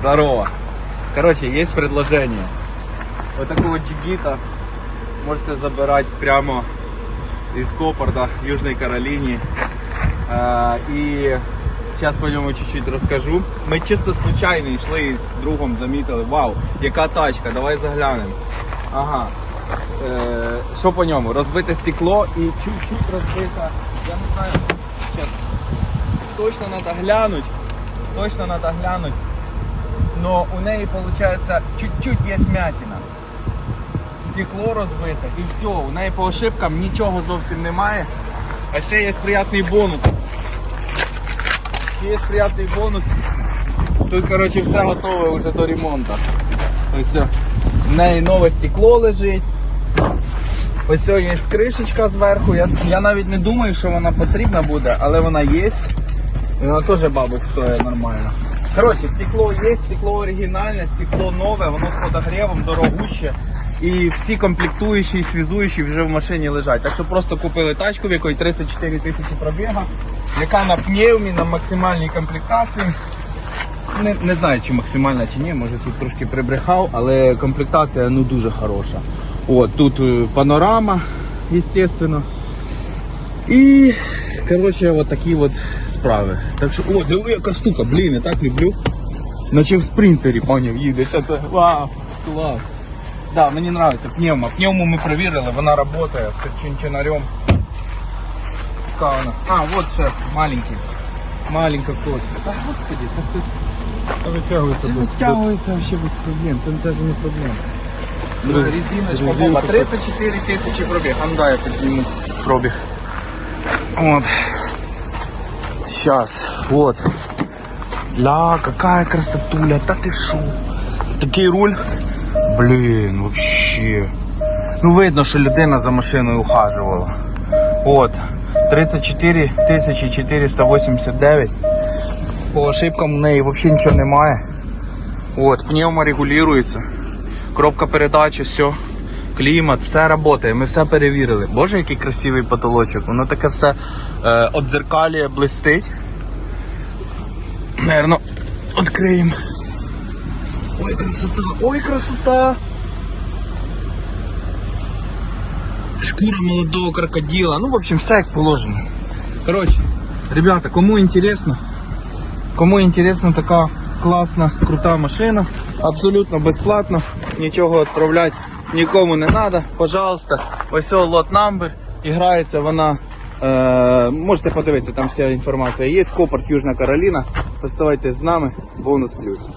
Здорово. Короче, есть предложение. Вот такого джигита можете забирать прямо из в Южной Каролине. И сейчас по ньому чуть-чуть розкажу. Ми чисто случайно йшли з другом, замітили. Вау, яка тачка, давай заглянемо. Ага. Що по ньому? Розбите стекло і чуть-чуть розбита. Я не знаю. Зараз. Точно треба глянути. Точно треба глянути. Но у неї виходить чуть-чуть є вмятина. Стекло розбите і все, у неї по ошибкам нічого зовсім немає. А ще є приятний бонус. Ще є приятний бонус. Тут коротше все готове вже до ремонту. Ось. В неї нове стекло лежить. Ось все, є кришечка зверху. Я, я навіть не думаю, що вона потрібна буде, але вона є. І вона теж бабок стоїть нормально. Коротше, стекло є, стекло оригінальне, стекло нове, воно з подогрівом, дорогуще. І всі комплектуючі і свізуючі вже в машині лежать. Так що просто купили тачку, в якої 34 тисячі пробіга, яка на пневмі, на максимальній комплектації. Не, не знаю, чи максимальна, чи ні, може тут трошки прибрехав, але комплектація ну дуже хороша. От, тут е, панорама, естественно. І, коротше, от такі от справи. Так що, о, диви, яка штука, блін, я так люблю. Наче в спринтері, поняв, їде. Що це? Вау, клас. Да, мені подобається пневма. Пневму ми перевірили, вона працює з чинчинарем. Яка вона? А, от ще маленький. Маленька кошка. Та господи, це хтось. Та витягується Це без, витягується вообще без проблем, це навіть не проблема. Ну, Рез- резиночка, резинка бомба, 34 тисячі пробіг. А дай я підзніму пробіг. Вот. Сейчас, вот. Ля, какая красотуля, та ти шо? Такий руль. Блін, вообще. Ну видно, що людина за машиною ухажувала. От. 34 тисячі 489. По ошибкам в неї взагалі нічого немає. От, пневмо регулюється. Коробка передач, все. Клімат, все працює, ми все перевірили. Боже, який красивий потолочок. Воно таке все е, отзеркалює, блистить. Наверно, відкриємо. Ой, красота, ой, красота. Шкура молодого крокодила. Ну, в общем, все як положено. Короче, ребята, кому интересно, Кому інтересна така класна, крута машина, абсолютно безплатно, нічого відправляти нікому не треба. Пожалуйста, ось лот number. Іграється вона. Е, можете подивитися, там вся інформація є. Копорт Южна Кароліна. Поставайте з нами, бонус плюс.